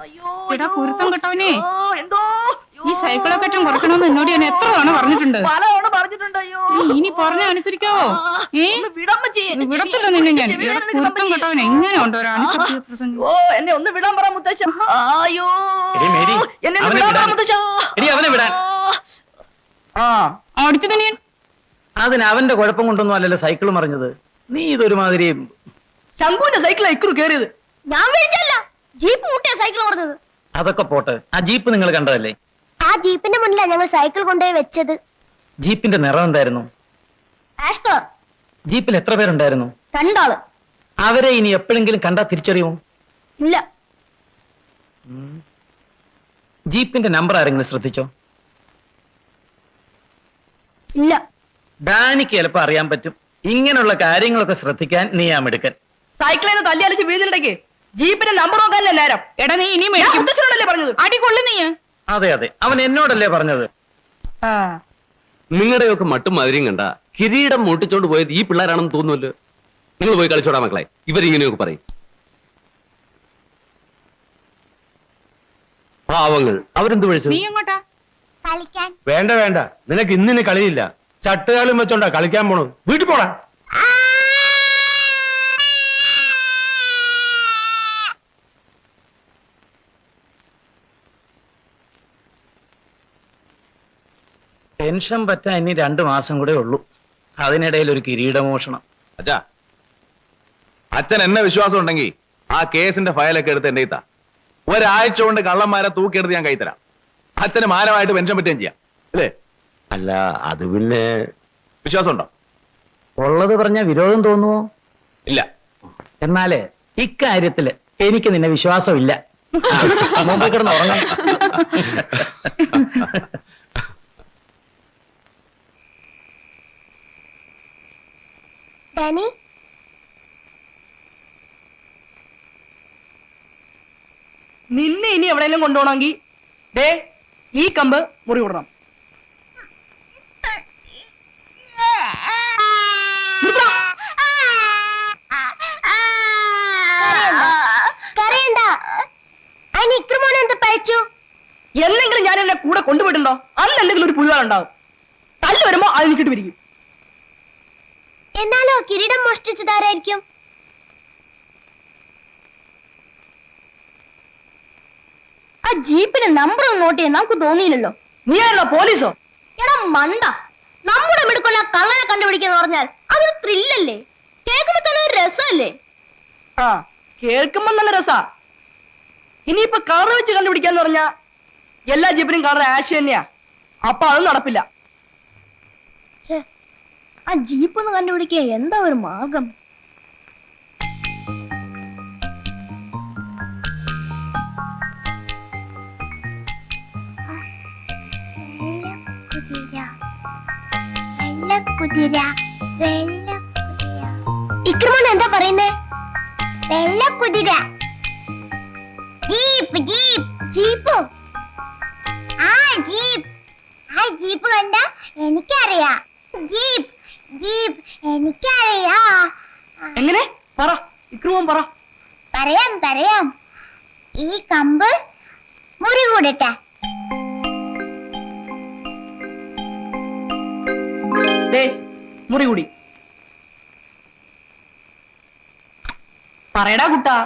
അയ്യോ എടാ. കുരുത്തം കെട്ടവനെ. ഓ, എന്തോ? ഈ സൈക്കിളൊക്കെ കുറക്കണമെന്ന് എന്നോട് ഞാൻ എത്ര തവണ പറഞ്ഞിട്ടുണ്ട്? പലതവണ പറഞ്ഞിട്ടുണ്ട് അയ്യോ. നീ ഇനി പറഞ്ഞ അനുസരിക്കാവോ ഏ? വിടത്തില്ല നിന്നെ ഞാൻ. കുരുത്തം കെട്ടവൻ എങ്ങനെ ഉണ്ടോ ഒരു ഓ എന്നെ ഒന്ന് വിടാൻ പറ മുത്തശ്ശ അയ്യോ. എന്നെ ഒന്ന് വിടാൻ പറ. മുത്തശ്ശ. ആ. തന്നെ അതിന് അവന്റെ കുഴപ്പം കൊണ്ടൊന്നും അല്ലല്ലോ സൈക്കിൾ മറിഞ്ഞത്. നീ ഇതൊരുമാതിരി ശംഖുവിന്റെ സൈക്കിളാ ഇക്കുറു കേറിയത്. ഞാൻ വിളിച്ചല്ല. ജീപ്പ് മുട്ടിയ സൈക്കിൾ പറഞ്ഞത് അതൊക്കെ പോട്ടെ. ആ ജീപ്പ് നിങ്ങൾ കണ്ടതല്ലേ? ആ ജീപ്പിന്റെ മുന്നിലാണ് ഞങ്ങൾ സൈക്കിൾ കൊണ്ടുപോയി വെച്ചത്. ജീപ്പിന്റെ നിറം എന്തായിരുന്നു? ആഷ് കളർ ജീപ്പിൽ എത്ര പേരുണ്ടായിരുന്നു? രണ്ടാൾ. അവരെ ഇനി എപ്പോഴെങ്കിലും കണ്ടാ തിരിച്ചറിയുമോ? ഇല്ല. ജീപ്പിന്റെ നമ്പർ ആരെങ്കിലും ശ്രദ്ധിച്ചോ? ഇല്ല. ഡാനിക്ക് ചിലപ്പോ അറിയാൻ പറ്റും. ഇങ്ങനെയുള്ള കാര്യങ്ങളൊക്കെ ശ്രദ്ധിക്കാൻ നീയാമെടുക്കൻ സൈക്കിളിനെ തല്ലി അലച്ച് വീഴുന്നുണ്ടെങ്കിൽ ജീപ്പിന്റെ നമ്പർ നോക്കാനല്ലേ നേരം? എടാ നീ ഇനി മേടിക്കും. മുത്തശ്ശനോടല്ലേ പറഞ്ഞത്? അടി കൊള്ളു നീ. അതെ അതെ. അവൻ എന്നോടല്ലേ പറഞ്ഞത്? ആ. നിങ്ങളുടെയൊക്കെ മട്ടും മധുരം കണ്ട കിരീടം മുട്ടിച്ചോണ്ട് പോയത് ഈ പിള്ളേരാണെന്ന് തോന്നുമല്ലോ നിങ്ങൾ പോയി കളിച്ചോടാ മക്കളെ. ഇവരിങ്ങനെയൊക്കെ പറയും. പാവങ്ങൾ. അവരെന്ത് വിളിച്ചു? നീ എങ്ങോട്ടാ? കളിക്കാൻ. വേണ്ട വേണ്ട. നിനക്ക് ഇന്നിന് കളിയില്ല. ചട്ടുകാലും വെച്ചോണ്ടാ കളിക്കാൻ പോണോ വീട്ടിൽ പോടാ. ടെൻഷൻ പറ്റാൻ ഇനി രണ്ടു മാസം കൂടെ ഉള്ളൂ. അതിനിടയിൽ ഒരു കിരീടമോഷണം. അച്ഛാ അച്ഛൻ എന്നെ വിശ്വാസം ഉണ്ടെങ്കിൽ ആ കേസിന്റെ ഫയലൊക്കെ എടുത്ത് എന്റെ ഇത്താ ഒരാഴ്ച കൊണ്ട് കള്ളന്മാരെ തൂക്കിയെടുത്ത് ഞാൻ കൈത്തരാം അച്ഛന് മാനമായിട്ട് പെൻഷൻ പറ്റുകയും ചെയ്യാം. അല്ലേ? അല്ല അത് പിന്നെ വിശ്വാസം ഉണ്ടോ ഉള്ളത് പറഞ്ഞ വിരോധം തോന്നുവോ? ഇല്ല. എന്നാലേ ഇക്കാര്യത്തിൽ എനിക്ക് നിന്നെ വിശ്വാസമില്ല. ഇല്ല കിടന്ന് ഉറങ്ങാം ഡാനി നിന്നെ ഇനി എവിടെയെങ്കിലും കൊണ്ടുപോകണമെങ്കിൽ ദേ ഈ കമ്പ് മുറി വിടണം. എന്നെങ്കിലും ഞാൻ എന്നെ കൂടെ കൊണ്ടുപോയിട്ടുണ്ടോ? അന്ന് എന്തെങ്കിലും ഒരു പുലിവാളുണ്ടാവും തല്ല് വരുമ്പോ അത് നിൽക്കിട്ട് പിരിക്കും എന്നാലോ കിരീടം മോഷ്ടിച്ചതാരായിരിക്കും? ആ ജീപ്പിന് നമ്പർ ഒന്ന് നോട്ട് ചെയ്യാൻ നമുക്ക് തോന്നിയില്ലല്ലോ. നീ ആയിരുന്നോ പോലീസോ? എടാ മണ്ട. നമ്മുടെ മിടുക്കുള്ള കള്ളനെ കണ്ടുപിടിക്കാന്ന് പറഞ്ഞാൽ അതൊരു ത്രില്ലല്ലേ കേൾക്കുമ്പോ തന്നെ ഒരു രസമല്ലേ? ആ കേൾക്കുമ്പോ നല്ല രസാ. ഇനിയിപ്പൊ കളർ വെച്ച് കണ്ടുപിടിക്കാന്ന് പറഞ്ഞാ എല്ലാ ജീപ്പിനും കളർ ആഷ് തന്നെയാ. അപ്പൊ അത് നടപ്പില്ല. ആ ജീപ്പ് ഒന്ന് കണ്ടുപിടിക്കുക എന്താ ഒരു മാർഗം? ഇക്രമോൻ എന്താ പറയുന്നേ? വെള്ളക്കുതിര. Jeep jeep. ജീപ്പോ? ആ ജീപ്പ്. ആ ജീപ്പ് കണ്ട എനിക്കറിയാം. ജീപ്പ്. ജീപ്പ് എനിക്കറിയാ. എങ്ങനെ? പറ. ഇക്രുമോൻ പറ. പറയാം പറയാം. ഈ കമ്പ് മുറി കൂടട്ടെ ദേ മുറി കൂടി പറയടാ കുട്ടാ.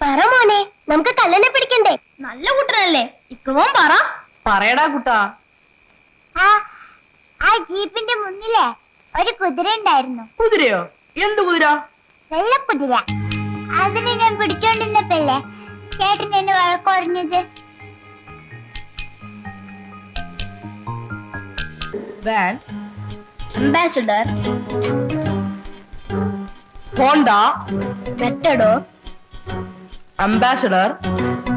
പറ മോനെ നമുക്ക് കല്ലനെ പിടിക്കണ്ടേ? നല്ല കുട്ടനല്ലേ ഇക്രമോൻ പറ. പറയടാ കുട്ടാ. ആ ആ ജീപ്പിന്റെ മുന്നിലെ. ഒരു കുതിര ഉണ്ടായിരുന്നു. കുതിരയോ? എന്ത് കുതിര? വെള്ളക്കുതിര. അതിനെ ഞാൻ പിടിച്ചോണ്ടിരുന്നപ്പല്ലേ ചേട്ടൻ എന്നെ വഴക്കുറഞ്ഞത് van Ambassador Honda Matador Ambassador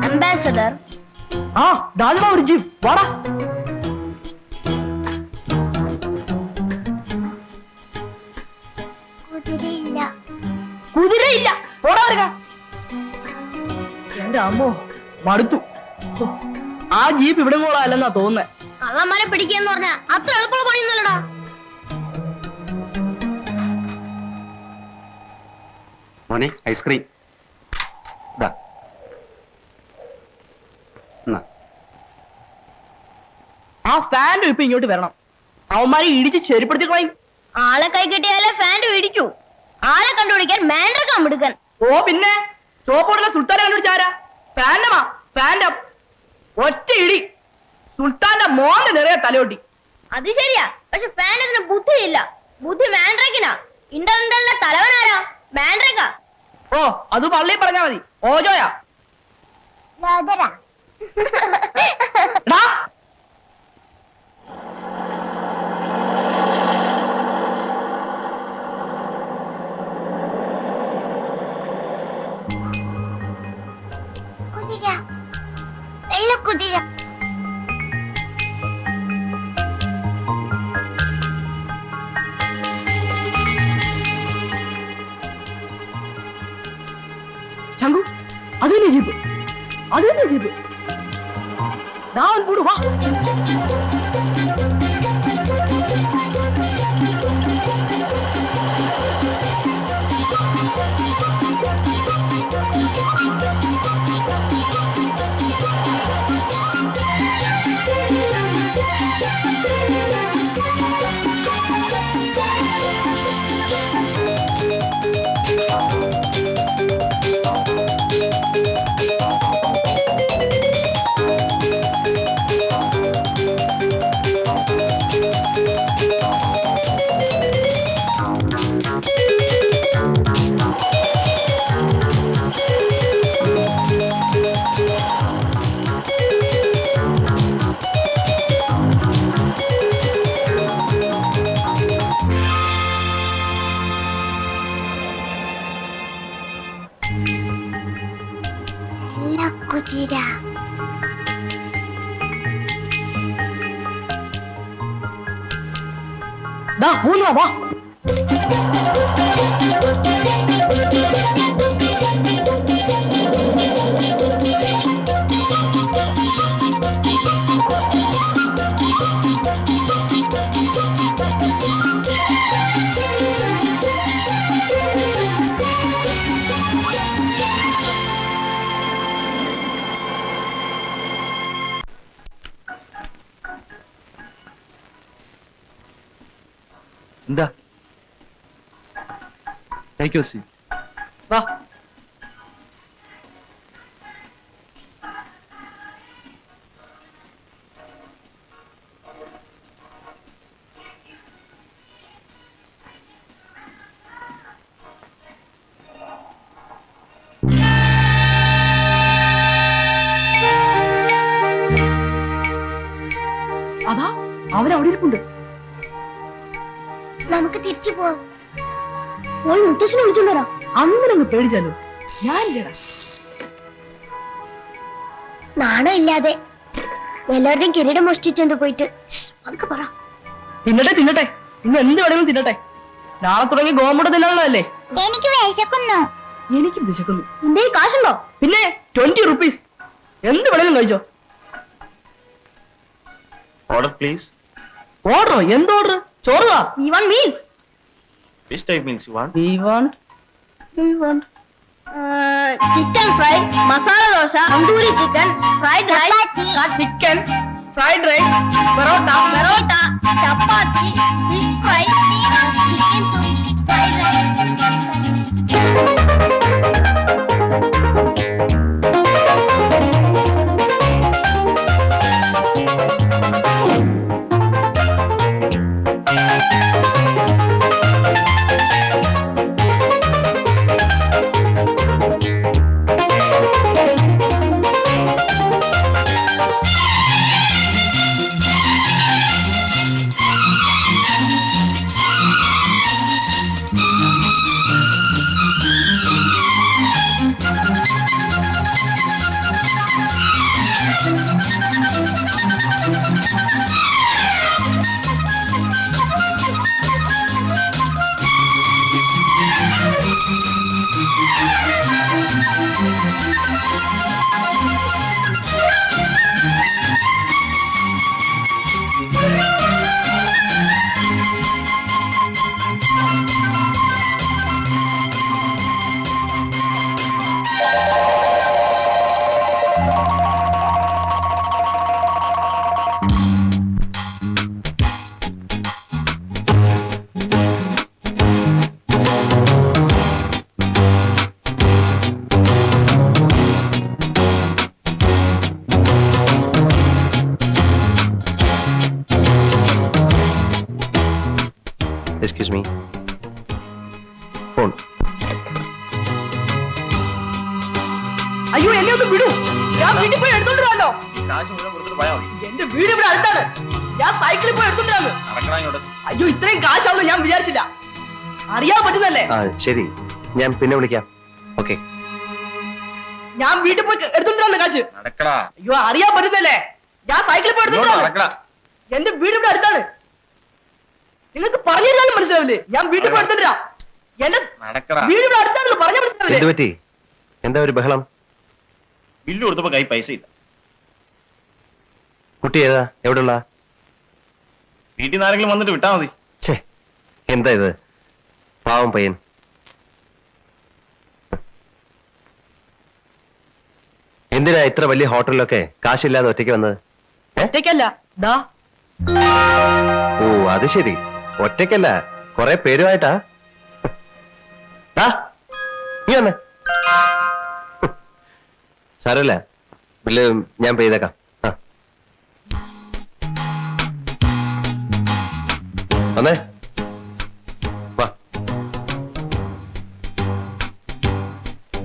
Ambassador ആ ഡാൽമ ഒരു ജീപ്പ്. വാടാ. കുതിരയില്ല. പോടാ വരുക. എന്റെ അമ്മോ മടുത്തു. ആ ജീപ്പ് ഇവിടെ അല്ലെന്നാ തോന്നുന്നേ. കള്ളന്മാരെ പിടിക്കാന്ന് പറഞ്ഞ അത്ര എളുപ്പമുള്ള പണിയൊന്നുമല്ലടാ. മോനെ ഐസ്ക്രീം. ഇതാ. ആ ഫാന്റെ ഇപ്പൊ ഇങ്ങോട്ട് വരണം. അവന്മാരെ ഇടിച്ച് ചെരുപ്പെടുത്തി കളയും ആളെ കൈ കിട്ടിയാലേ ഫാന്റെ പിടിക്കൂ ആളെ കണ്ടുപിടിക്കാൻ? മാൻഡ്രക്കാൻ മിടുക്കൻ. ഓ പിന്നെ? ചോപ്പോടുള്ള സുൽത്താനെ കണ്ടുപിടിച്ചാരാ ഫാൻഡമാ ഫാൻഡം ഒറ്റ ഇടി. സുൽത്താന്റെ മോന്റെ നിറയെ തലയൊട്ടി. അത് ശരിയാ പക്ഷെ ഫാനത്തിന് ബുദ്ധിയില്ല. ബുദ്ധി മാൻഡ്രക്കിനാ. ഇന്റർനെറ്റിലെ തലവനാരാ മാൻഡ്രക്ക. ഓ അത് പള്ളി പറഞ്ഞാ മതി. ഓജോയാ. വെള്ള കുതിര ചങ്കു അത് തന്നെ ജീപ്പ് അത് തന്നെ ജീപ്പ് ദാ അവൻ പോടു വാ വെള്ള എന്താ? താങ്ക് യു സി വാ. തിരിച്ചു പോവാം പോയി മുത്തശ്ശനെ വിളിച്ചോണ്ടരാ? അങ്ങനെ അങ്ങ് പേടിച്ചാലോ? ഞാനില്ലടാ. നാണം ഇല്ലാതെ വല്ലവരുടെയും കിരീടം മോഷ്ടിച്ചെന്തോ പോയിട്ട്. ശ്ശ്, അതൊക്കെ പറ. തിന്നട്ടെ തിന്നട്ടെ. ഇന്ന് എന്ത് വേണമെങ്കിലും തിന്നട്ടെ. നാളെ തുടങ്ങി ഗോമൂട്ട തിന്നാനുള്ളതല്ലേ? എനിക്ക് വിശക്കുന്നു. എനിക്ക് വിശക്കുന്നു. നിന്റെ കാശുണ്ടോ? പിന്നെ ട്വന്റി റുപ്പീസ് എന്ത് വേണമെങ്കിലും കഴിച്ചോ. ഓർഡർ പ്ലീസ് ഓർഡറോ എന്ത് order ചോറുതാ we one meals Which type means you want? We want. We want. Uh, chicken fry, masala dosa, tandoori chicken, fried rice, chapati, chicken, fried rice, parotta, parotta, chapati, fish fry, chicken soup, fried rice. Phone. അയ്യോ എന്നെ ഒന്ന് വിടൂ. ഞാൻ വീട്ടിൽ പോയി എടുത്തോണ്ട് വരാമല്ലോ കാശ് മുഴുവൻ കൊടുത്തിട്ട് പോയാൽ മതി. എന്റെ വീട് ഇവിടെ അടുത്താണ്. ഞാൻ സൈക്കിളിൽ പോയി എടുത്തോണ്ട് വരാന്ന് നടക്കണ ഇങ്ങോട്ട്? അയ്യോ ഇത്രയും കാശാവുന്ന ഞാൻ വിചാരിച്ചില്ല. അറിയാൻ പറ്റുന്നല്ലേ ആ ശരി. ഞാൻ പിന്നെ വിളിക്കാം. ഓക്കെ. ഞാൻ വീട്ടിൽ പോയി എടുത്തോണ്ട് വരാന്ന് കാശ്. നടക്കടാ. അയ്യോ അറിയാൻ പറ്റുന്നല്ലേ ഞാൻ സൈക്കിളിൽ പോയി എടുത്തോണ്ട് വരാന്ന്. നടക്കടാ. എന്റെ വീട് ഇവിടെ അടുത്താണ്. നിങ്ങൾക്ക് പറഞ്ഞു തരാനും മനസ്സിലാവില്ലേ? ഞാൻ വീട്ടിൽ പോയി എടുത്തോണ്ട് വരാം എന്ത് പറ്റി? എന്താ ഒരു ബഹളം? ബില്ല് കൊടുത്തപ്പോ കൈ പൈസ ഇല്ല. കുട്ടി ഏതാ? എവിടെയുള്ള വീട്ടിൽ നിന്ന് ആരെങ്കിലും വന്നിട്ട് വിട്ടാ മതി. ഛേ എന്താ ഇത്? പാവം പയ്യൻ. എന്തിനാ ഇത്ര വലിയ ഹോട്ടലിലൊക്കെ കാശില്ലാതെ ഒറ്റയ്ക്ക് വന്നത്? ഒറ്റയ്ക്കല്ല. ഓ അത് ശരി. ഒറ്റയ്ക്കല്ല. കൊറേ പേരുമായിട്ടാ. നീ വന്നേ. സാരല്ല ബില്ല് ഞാൻ പേ ചെയ്തേക്കാം. വന്നേ. വാ.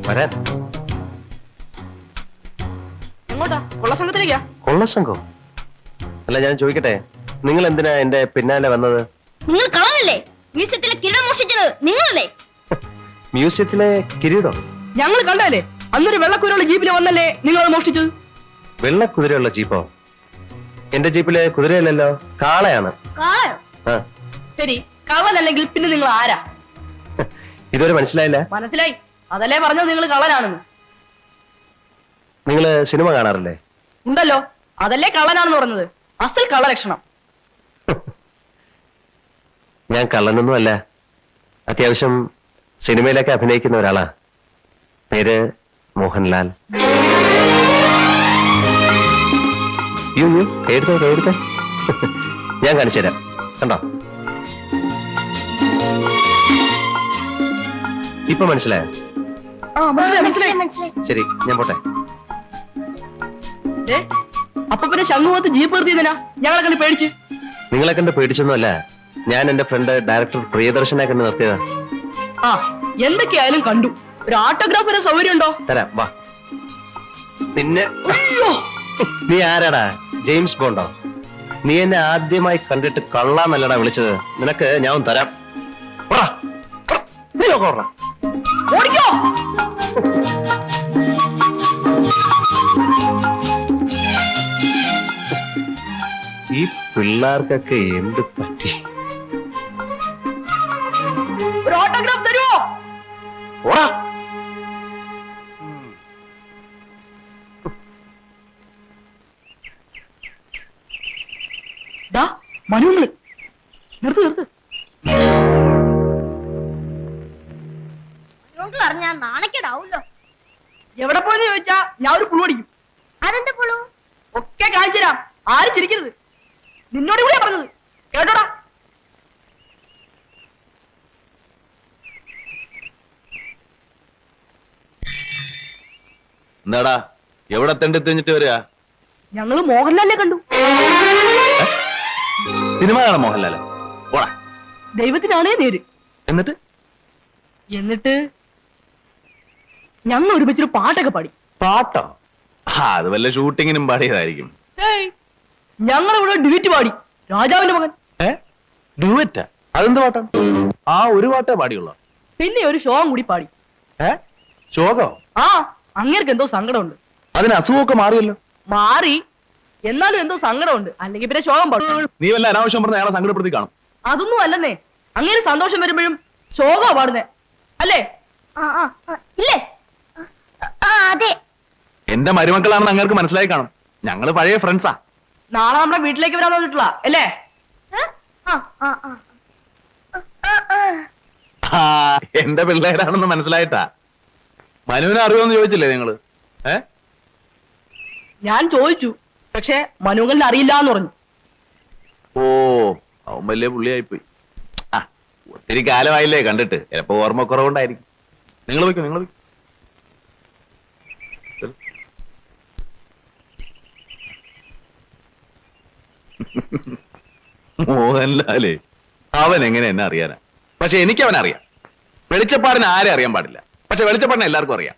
വരാൻ. എങ്ങോട്ടാ? കൊള്ള സംഘത്തിലേക്കാ? കൊള്ളസംഘം അല്ല ഞാൻ ചോദിക്കട്ടെ. നിങ്ങൾ എന്തിനാ എന്റെ പിന്നാലെ വന്നത്? നിങ്ങൾ കളഞ്ഞല്ലേ മ്യൂസിയത്തിലെ കിരീടം മോഷിച്ചത് നിങ്ങളല്ലേ? മ്യൂസിയത്തിലെ കിരീടം. ഞങ്ങൾ കണ്ടല്ലേ അന്നൊരു വെള്ളക്കുതിരയുള്ള ജീപ്പിൽ വന്നല്ലേ നിങ്ങൾ അത് മോഷ്ടിച്ചത്? വെള്ളക്കുതിരയുള്ള ജീപ്പോ? എന്റെ ജീപ്പിലെ കുതിരയല്ലല്ലോ കാളയാണ്. ആ. ശരി കള്ളനല്ലെങ്കിൽ പിന്നെ നിങ്ങൾ ആരാ? ഇതുവരെ മനസ്സിലായില്ല? മനസ്സിലായി. അതല്ലേ പറഞ്ഞത് നിങ്ങൾ കള്ളനാണെന്ന്. നിങ്ങൾ സിനിമ കാണാറില്ലേ? ഉണ്ടല്ലോ. അതല്ലേ കള്ളനാണെന്ന് പറഞ്ഞത്. അസൽ കള്ളലക്ഷണം. ഞാൻ കള്ളനൊന്നും അല്ല അത്യാവശ്യം സിനിമയിലൊക്കെ അഭിനയിക്കുന്ന ഒരാളാ. പേര് മോഹൻലാൽ. യു യു എടുത്തോ എടുത്തോ ഞാൻ കാണിച്ചു തരാം. കണ്ടോ? ഇപ്പൊ മനസ്സിലായോ? ശരി ഞാൻ പോട്ടെ. ദേ, അപ്പൊ പിന്നെ ശംഖുമുഖത്ത് ജീപ്പ് നിർത്തിയതിനാ ഞങ്ങളെ കണ്ട് പേടിച്ച്. നിങ്ങളെ കണ്ട് പേടിച്ചൊന്നുമല്ല. ഞാൻ എന്റെ ഫ്രണ്ട് ഡയറക്ടർ പ്രിയദർശനെ കണ്ട് നിർത്തിയതാ. ആ എന്തൊക്കെയായാലും കണ്ടു. ഒരു ഓട്ടോഗ്രാഫ് വരെ സൗകര്യം ഉണ്ടോ തരാം വാ. അയ്യോ! നീ ആരാടാ? ജെയിംസ് ബോണ്ടോ? നീ എന്നെ ആദ്യമായി കണ്ടിട്ട് കള്ളാന്നല്ലടാ വിളിച്ചത്. നിനക്ക് ഞാൻ തരാം. ഓടിക്കോ! ഈ പിള്ളേർക്കൊക്കെ എന്ത് മനുങ്ങൾ നിർത്ത് നിർത്ത്. നാണക്കേടാവൂല്ലോ. എവിടെ പോയെന്ന് ചോദിച്ചാ ഞാൻ ഒരു പുളു അടിക്കും. അതെന്റെ പുളു? ഒക്കെ കാണിച്ചു തരാം. ആരും ചിരിക്കരുത്. നിന്നോട് കൂടിയാ പറഞ്ഞത്. കേട്ടോടാ. എന്താടാ? എവിടെ തെണ്ടി തെഞ്ഞിട്ട് വരിക? ഞങ്ങൾ മോഹൻലാലിനെ കണ്ടു. സിനിമ കാണാൻ മോഹൻലാലോ പോടാ. ദൈവത്തിനാണേ നേര്. എന്നിട്ട്? എന്നിട്ട് ഞങ്ങൾ ഒരുമിച്ചൊരു പാട്ടൊക്കെ പാടി. പാട്ടോ? ആ അത് വല്ല ഷൂട്ടിങ്ങിനും പാടിയതായിരിക്കും. ഞങ്ങൾ ഇവിടെ ഡ്യൂറ്റ് പാടി. രാജാവിന്റെ മകൻ. ഏ? ഡുവറ്റാ അതെന്ത് പാട്ടാ? ആ ഒരു പാട്ടേ പാടിയുള്ളൂ. പിന്നെ ഒരു ഷോം കൂടി പാടി. ഏ? ശോകോ ആ അങ്ങേർക്ക് എന്തോ സങ്കടമുണ്ട്. അതിന് അസുഖമൊക്കെ മാറിയല്ലോ. മാറി. എന്നാലും എന്തോ സങ്കടമുണ്ട്. അല്ലെങ്കിൽ പിന്നെ ശോകം പാടും നീ വല്ല അനാവശ്യം പറഞ്ഞ അയാളെ സങ്കടപ്പെടുത്തി കാണും. അതൊന്നും അല്ലെന്നേ. അങ്ങനെ സന്തോഷം വരുമ്പോഴും ശോകമാ പാടുന്നേ. അല്ലേ? ആ ആ ആ, ഇല്ലേ? ആ അതെ. എന്റെ മരുമക്കളാണെന്ന് അങ്ങേർക്ക് മനസ്സിലായി കാണും. ഞങ്ങൾ പഴയ ഫ്രണ്ട്സാ നാളെ നമ്മുടെ വീട്ടിലേക്ക് വരാൻ തോന്നിട്ടുള്ള അല്ലേ? ഏ? ആ ആ ആ. ആ, ആ. ആ എന്റെ പിള്ളേരാണെന്ന് മനസ്സിലായിട്ടാ. മനുവിനെ അറിയോന്ന് ചോദിച്ചില്ലേ നിങ്ങൾ? ഏ? ഞാൻ ചോദിച്ചു. പക്ഷെ മനുകലിന് അറിയില്ല എന്ന് പറഞ്ഞു. ഓ അവൻ വലിയ പുള്ളിയായിപ്പോയി. ആ ഒത്തിരി കാലമായില്ലേ കണ്ടിട്ട്. ചിലപ്പോ ഓർമ്മക്കുറവുണ്ടായിരിക്കും. നിങ്ങൾ വയ്ക്കും നിങ്ങൾ വയ്ക്കും മോഹൻലാലേ അവൻ എങ്ങനെ എന്നെ അറിയാനാ? പക്ഷെ എനിക്ക് അവനെ അറിയാം വെളിച്ചപ്പാടിന് ആരെ അറിയാൻ പാടില്ല. പക്ഷെ വെളിച്ചപ്പാടിനെ എല്ലാവർക്കും അറിയാം.